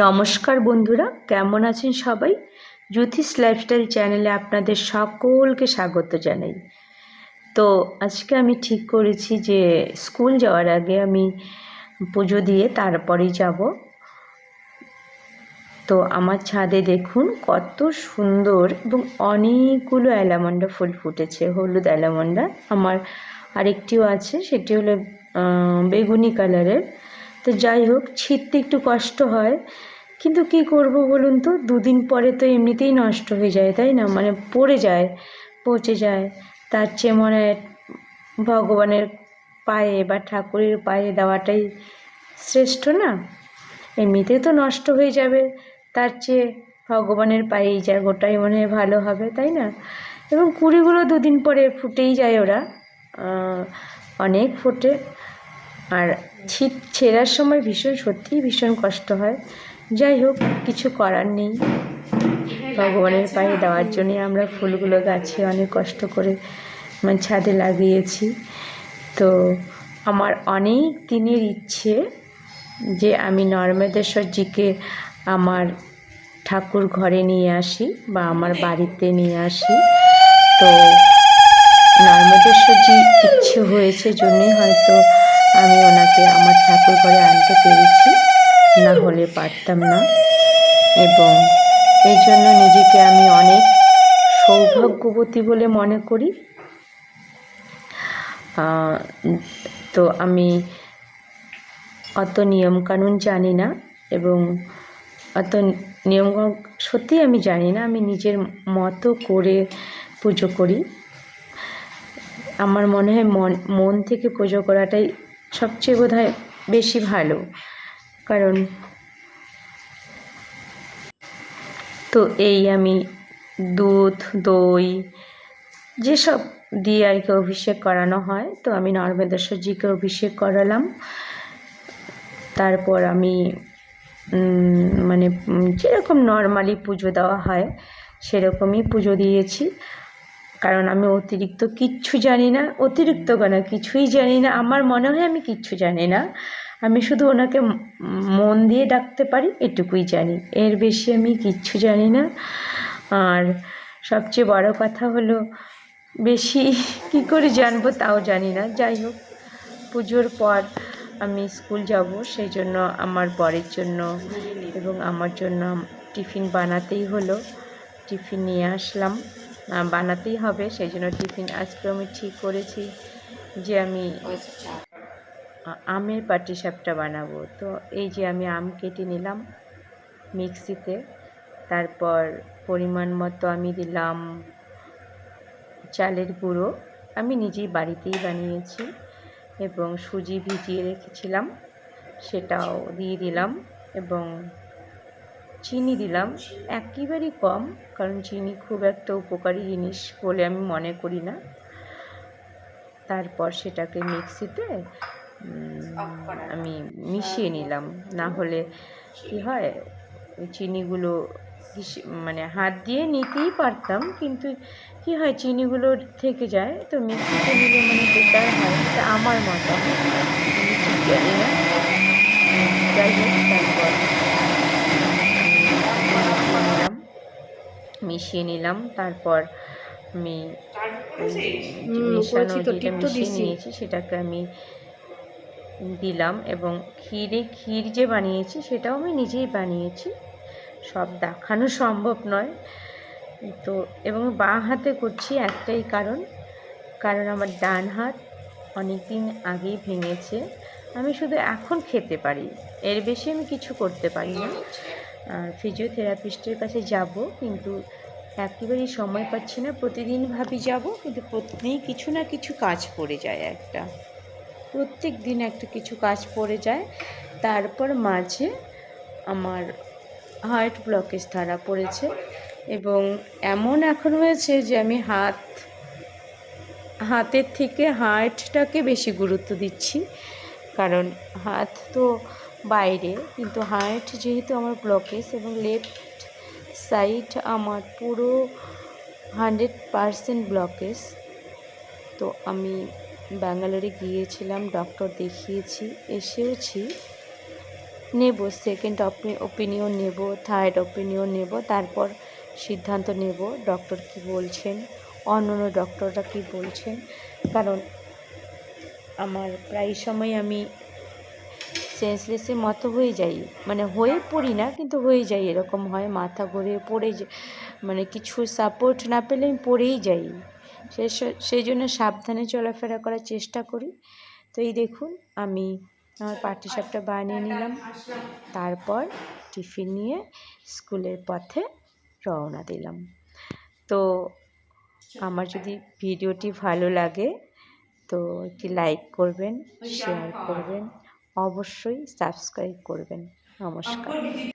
নমস্কার বন্ধুরা, কেমন আছেন সবাই? জ্যোতিষ লাইফস্টাইল চ্যানেলে আপনাদের সকলকে স্বাগত জানাই। তো আজকে আমি ঠিক করেছি যে স্কুল যাওয়ার আগে আমি পুজো দিয়ে তারপরেই যাব। তো আমার ছাদে দেখুন কত সুন্দর এবং অনেকগুলো অ্যালামন্ডা ফুল ফুটেছে, হলুদ অ্যালামন্ডা। আমার আরেকটিও আছে, সেটি হলো বেগুনি কালারের তো যাই হোক ছিঁড়তে একটু কষ্ট হয়। কিন্তু কি করব বলুন তো? দুদিন পরে তো এমনিতেই নষ্ট হয়ে যায়, তাই না? মানে পড়ে যায়, পচে যায়। তার চেয়ে মনে হয় ভগবানের পায়ে বা ঠাকুরের পায়ে দেওয়াটাই শ্রেষ্ঠ না? এমনিতে তো নষ্ট হয়ে যাবে। তার চেয়ে ভগবানের পায়েই যায় ওটাই মনে হয় ভালো হবে, তাই না? এবং কুড়িগুলো দুদিন পরে ফুটেই যায় ওরা। অনেক ফোটে। আর ছিট ছেঁড়ার সময় ভীষণ, সত্যিই ভীষণ কষ্ট হয়। যাই হোক, কিছু করার নেই। ভগবানের পায়ে দেওয়ার জন্যে আমরা ফুলগুলো গাছে অনেক কষ্ট করে মানে ছাদে লাগিয়েছি। তো আমার অনেক দিনের ইচ্ছে যে আমি নর্মেদেশ্বরজিকে আমার ঠাকুর ঘরে নিয়ে আসি বা আমার বাড়িতে নিয়ে আসি। তো নর্মদেশ্বরজি ইচ্ছে হয়েছে জন্যই হয়তো আমি ওনাকে আমার ঠাকুর ঘরে আনতে পেরেছি। না হলে পারতাম না। এবং এই জন্য নিজেকে আমি অনেক সৌভাগ্যবতী বলে মনে করি। তো আমি অত নিয়মকানুন জানি না এবং অত নিয়ম সত্যিই আমি জানি না, আমি নিজের মতো করে পুজো করি। আমার মনে হয় মন মন থেকে পুজো করাটাই সবচেয়ে বোধ বেশি ভালো। কারণ তো এই আমি দুধ, দই যেসব দিয়ে আর কি অভিষেক করানো হয়, তো আমি নর্মেদেশ্বরজিকে অভিষেক করালাম। তারপর আমি মানে যেরকম নর্মালি পুজো দেওয়া হয়, সেরকমই পুজো দিয়েছি। কারণ আমি অতিরিক্ত কিচ্ছু জানি না, অতিরিক্ত কেন কিছুই জানি না, আমার মনে হয় আমি কিচ্ছু জানি না। আমি শুধু ওনাকে মন দিয়ে ডাকতে পারি, এটুকুই জানি। এর বেশি আমি কিচ্ছু জানি না। আর সবচেয়ে বড় কথা হলো, বেশি কি করে জানব তাও জানি না। যাই হোক, পুজোর পর আমি স্কুল যাব, সেই জন্য আমার বরের জন্য এবং আমার জন্য টিফিন বানাতেই হলো। টিফিন নিয়ে আসলাম। বানাতেই হবে সেই জন্য টিফিন আজকে আমি ঠিক করেছি যে আমি আমের পাটি সাপটা বানাবো। তো এই যে আমি আম কেটে নিলাম মিক্সিতে, তারপর পরিমাণ মতো আমি দিলাম চালের গুঁড়ো, আমি নিজেই বাড়িতেই বানিয়েছি এবং সুজি ভিজিয়ে রেখেছিলাম, সেটাও দিয়ে দিলাম এবং চিনি দিলাম। একেবারেই কম, কারণ চিনি খুব একটা উপকারী জিনিস বলে আমি মনে করি না। তারপর সেটাকে মিক্সিতে আমি মিশিয়ে নিলাম। না হলে কি হয়, ওই চিনিগুলো মানে হাত দিয়ে নিতেই পারতাম, কিন্তু কি হয়, চিনিগুলো থেকে যায়, তো মিক্সিতে নিলে মানে বেটার হয় আমার মতো যাই হোক, তারপর আমি মিশিয়ে নিলাম। তারপর আমি মেশানো যেটা মিশিয়ে নিয়েছি সেটাকে আমি দিলাম এবং ক্ষীরে ক্ষীর যে বানিয়েছি সেটাও আমি নিজেই বানিয়েছি। সব দেখানো সম্ভব নয়। তো এবং বাঁ হাতে করছি একটাই কারণ কারণ আমার ডান হাত অনেক দিন আগেই ভেঙেছে। আমি শুধু এখন খেতে পারি এর বেশি আমি কিছু করতে পারি না। আর ফিজিওথেরাপিস্টের কাছে যাব কিন্তু একেবারেই সময় পাচ্ছি না। প্রতিদিন ভাবি যাব, কিন্তু প্রতিদিনই কিছু না কিছু কাজ পড়ে যায় একটা। প্রত্যেক দিন একটা কিছু কাজ পড়ে যায়। তারপর মাঝে আমার হার্ট ব্লকেজ ধরা পড়েছে এবং এমন এখন হয়েছে যে আমি হাত, হাতের থেকে হার্টটাকে বেশি গুরুত্ব দিচ্ছি। কারণ হাত তো বাইরে, কিন্তু হার্ট যেহেতু আমার ব্লকেজ এবং লেফট সাইড আমার পুরো হান্ড্রেড পারসেন্ট ব্লকেজ। তো আমি ব্যাঙ্গালোরে গিয়েছিলাম, ডক্টর দেখিয়েছি, এসেওছি। নেব সেকেন্ড ওপিনিয়ন নেব থার্ড ওপিনিয়ন নেব, তারপর সিদ্ধান্ত নেব ডক্টর কি বলছেন অন্য অন্য ডক্টররা কী বলছেন। কারণ আমার প্রায় সময় আমি সেন্সলেসের মতো হয়ে যাই। মানে হয়ে পড়ি না, কিন্তু হয়ে যাই, এরকম হয়। মাথা ঘুরে পড়ে মানে কিছু সাপোর্ট না পেলে আমি পড়েই যাই। সে সেই জন্য সাবধানে চলাফেরা করার চেষ্টা করি। তো এই দেখুন, আমি আমার পাটিসাপটা বানিয়ে নিলাম। তারপর টিফিন নিয়ে স্কুলের পথে রওনা দিলাম। তো আমার যদি ভিডিওটি ভালো লাগে, তো একটি লাইক করবেন শেয়ার করবেন। অবশ্যই সাবস্ক্রাইব করবেন। নমস্কার।